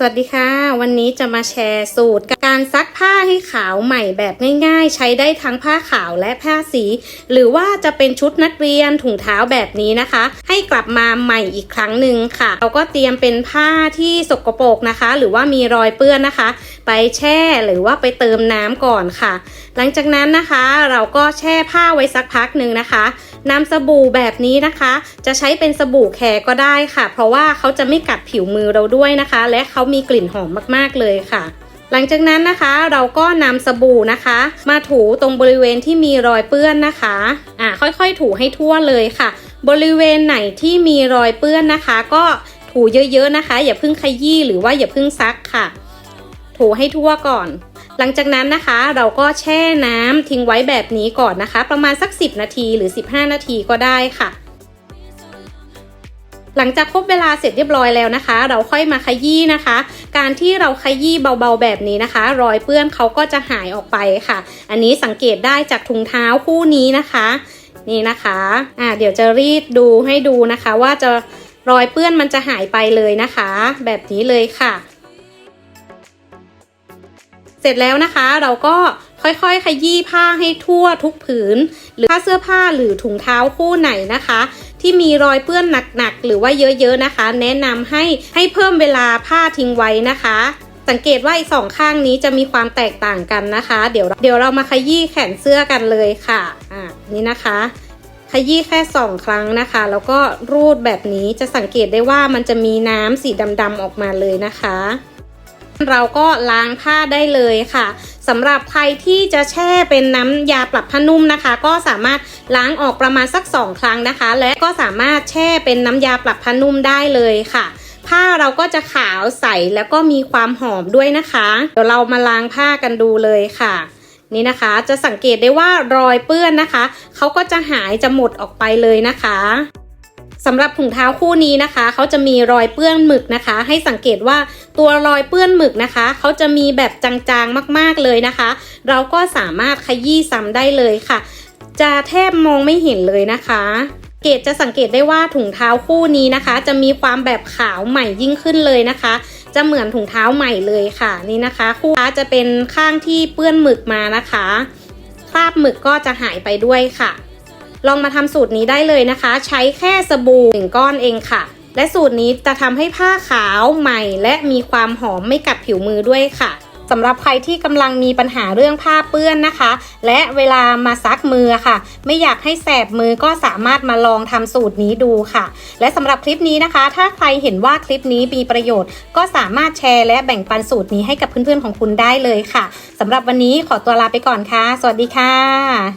สวัสดีค่ะ วันนี้จะมาแชร์สูตร การซักผ้าให้ขาวใหม่แบบง่าย ๆ ใช้ได้ทั้งผ้าขาวและผ้าสี หรือว่าจะเป็นชุดนักเรียนถุงเท้าแบบนี้นะคะ ให้กลับมาใหม่อีกครั้งหนึ่งค่ะ เราก็เตรียมเป็นผ้าที่สกปรกนะคะ หรือว่ามีรอยเปื้อนนะคะ ไปแช่หรือว่าไปเติมน้ำก่อนค่ะ หลังจากนั้นนะคะเราก็แช่ผ้าไว้สักพักหนึ่งนะคะนำสบู่แบบนี้นะคะ จะใช้เป็นสบู่แคร์ก็ได้ค่ะ เพราะว่าเขาจะไม่กัดผิวมือเราด้วยนะคะ และเขามีกลิ่นหอมมากๆเลยค่ะ หลังจากนั้นนะคะเราก็นำสบู่นะคะ มาถูตรงบริเวณที่มีรอยเปื้อนนะคะอ่าค่อยๆ ถูให้ทั่วเลยค่ะ บริเวณไหนที่มีรอยเปื้อนนะคะ ก็ถูเยอะๆนะคะ อย่าเพิ่งขยี้หรือว่าอย่าเพิ่งซักค่ะ ถูให้ทั่วก่อน หลังจากนั้นนะคะเราก็แช่น้ำทิ้งไว้แบบนี้ก่อนนะคะ ประมาณสัก 10 นาทีหรือ 15 นาทีก็ได้ค่ะ หลังจากครบเวลาเสร็จเรียบร้อยแล้วนะคะ เราค่อยมาขยี้นะคะ การที่เราขยี้เบาๆแบบนี้นะคะ รอยเปื้อนเขาก็จะหายออกไปค่ะ อันนี้สังเกตได้จากถุงเท้าคู่นี้นะคะ นี่นะคะอ่าเดี๋ยวจะรีดดูให้ดูนะคะ ว่าจะรอยเปื้อนมันจะหายไปเลยนะคะ แบบนี้เลยค่ะ เสร็จแล้วนะคะเราก็ค่อยๆ ขยี้ผ้าให้ทั่วทุกผืน หรือผ้าเสื้อผ้าหรือถุงเท้าคู่ไหนนะคะ ที่มีรอยเปื้อนหนักๆ หรือว่าเยอะๆนะคะ แนะนำให้ให้เพิ่มเวลาผ้าทิ้งไว้นะคะ สังเกตว่าอีกสองข้างนี้จะมีความแตกต่างกันนะคะ เดี๋ยวเดี๋ยวเรามาขยี้แขนเสื้อกันเลยค่ะอ่านี่นะคะขยี้แค่สองครั้งนะคะ แล้วก็รูดแบบนี้จะสังเกตได้ว่ามันจะมีน้ำสีดำๆออกมาเลยนะคะ เราก็ล้างผ้าได้เลยค่ะสำหรับใครที่จะแช่เป็นน้ำยาปรับผ้านุ่มนะคะ ก็สามารถล้างออกประมาณสัก 2 ครั้งนะคะ และก็สามารถแช่เป็นน้ำยาปรับผ้านุ่มได้เลยค่ะผ้าเราก็จะขาวใสแล้วก็มีความหอมด้วยนะคะ เดี๋ยวเรามาล้างผ้ากันดูเลยค่ะ นี่นะคะจะสังเกตได้ว่ารอยเปื้อนนะคะ เขาก็จะหายจะหมดออกไปเลยนะคะ สำหรับถุงเท้าคู่นี้นะคะเขาจะมีรอยเปื้อนหมึกนะคะ ให้สังเกตว่าตัวรอยเปื้อนหมึกนะคะเขาจะมีแบบจางๆมากๆเลยนะคะ เราก็สามารถขยี้ซ้ำได้เลยค่ะ จะแทบมองไม่เห็นเลยนะคะเกตจะสังเกตได้ว่าถุงเท้าคู่นี้นะคะ จะมีความแบบขาวใหม่ยิ่งขึ้นเลยนะคะ จะเหมือนถุงเท้าใหม่เลยค่ะนี่นะคะ คู่จะเป็นข้างที่เปื้อนหมึกมานะคะคราบหมึกก็จะหายไปด้วยค่ะ ลองมาทำสูตรนี้ได้เลยนะคะ ใช้แค่สบู่หนึ่งก้อนเองค่ะ และสูตรนี้จะทำให้ผ้าขาวใหม่ และมีความหอมไม่กัดผิวมือด้วยค่ะสำหรับใครที่กำลังมีปัญหาเรื่องผ้าเปื้อนนะคะ และเวลามาซักมือค่ะ ไม่อยากให้แสบมือก็สามารถมาลองทำสูตรนี้ดูค่ะ และสำหรับคลิปนี้นะคะ ถ้าใครเห็นว่าคลิปนี้มีประโยชน์ ก็สามารถแชร์และแบ่งปันสูตรนี้ให้กับเพื่อนๆของคุณได้เลยค่ะสำหรับวันนี้ขอตัวลาไปก่อนค่ะ สวัสดีค่ะ